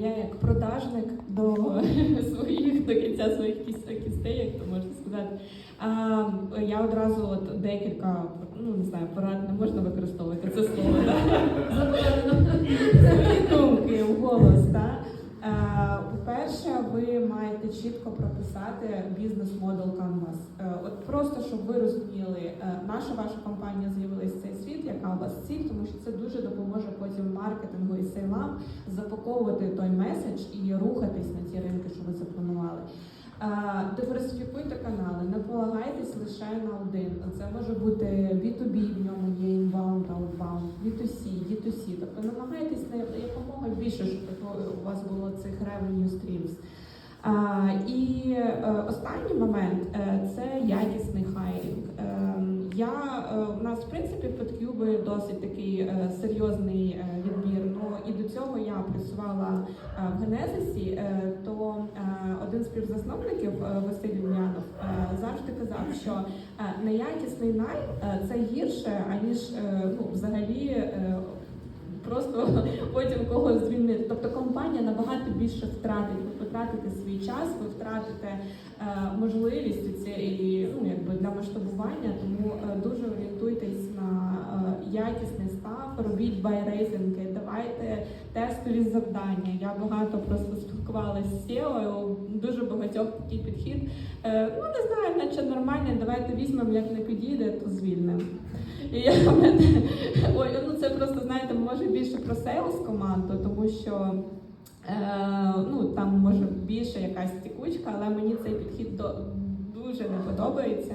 я як продажник до своїх до кінця своїх кіс- кістей, як то можна сказати. А, я одразу от декілька, ну не знаю, порад не можна використовувати це слово. Заборонено Свої думки в голос. Да? Е, По-перше, ви маєте чітко прописати бізнес-модел Canvas. Е, От просто щоб ви розуміли, е, наша ваша компанія з'явилась в цей світ, яка у вас ціль, тому що це дуже допоможе потім маркетингу і сейлам запаковувати той меседж і рухатись на ті ринки, що ви запланували. Е, Диверсифікуйте канали, не полагайтесь лише на один. Це може бути B2B, в ньому є inbound, outbound, B2C, D2C. Тобто намагайтесь на якомога більше, щоб у вас було цих revenue streams. І е, останній момент е, це якісний хайрінг. Е, я у нас в принципі в PodCube досить такий серйозний відбір. Ну і до цього я працювала в Генезисі, то один з співзасновників Василь Лунянов е, завжди казав, що неякісний найм це гірше аніж ну, взагалі. Просто потім звільнити. Тобто набагато більше втратить. Ви потратите свій час, ви втратите е, можливість цієї ну якби для масштабування. Тому е, дуже орієнтуйтесь на е, якісний став, робіть байрейзинги, давайте тестові завдання. Я багато просто спілкувалася з SEO, дуже багатьох такий підхід. Е, ну не знаю, наче нормально, давайте візьмемо, як не підійде, то звільнимо. І я ой, ну це просто знаєте, може більше про сейлс команду, тому що ну там може більше якась тікучка, але мені цей підхід до дуже не подобається.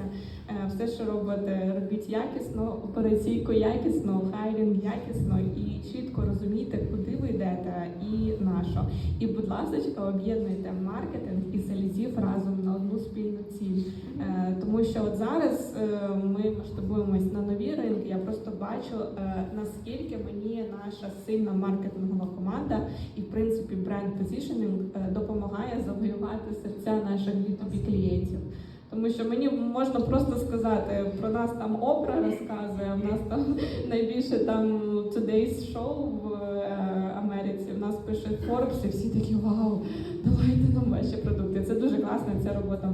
Е, все, що робите, робіть якісно, операційку якісно, хайрінг якісно і чітко розумійте, куди ви йдете і на що. І, будь ласка, об'єднуйте маркетинг і селізів разом на одну спільну ціль. Е, Тому що от зараз е, ми масштабуємось на нові ринки. Я просто бачу е, наскільки мені наша сильна маркетингова команда і в принципі бренд позишенінг допомагає завоювати серця наших B2B клієнтів. Тому що мені можна просто сказати про нас там Опра розказує. В нас там найбільше там Today's Show в е, Америці. В нас пише Forbes, і всі такі вау, давайте нам ваші продукти. Це дуже класно, це робота.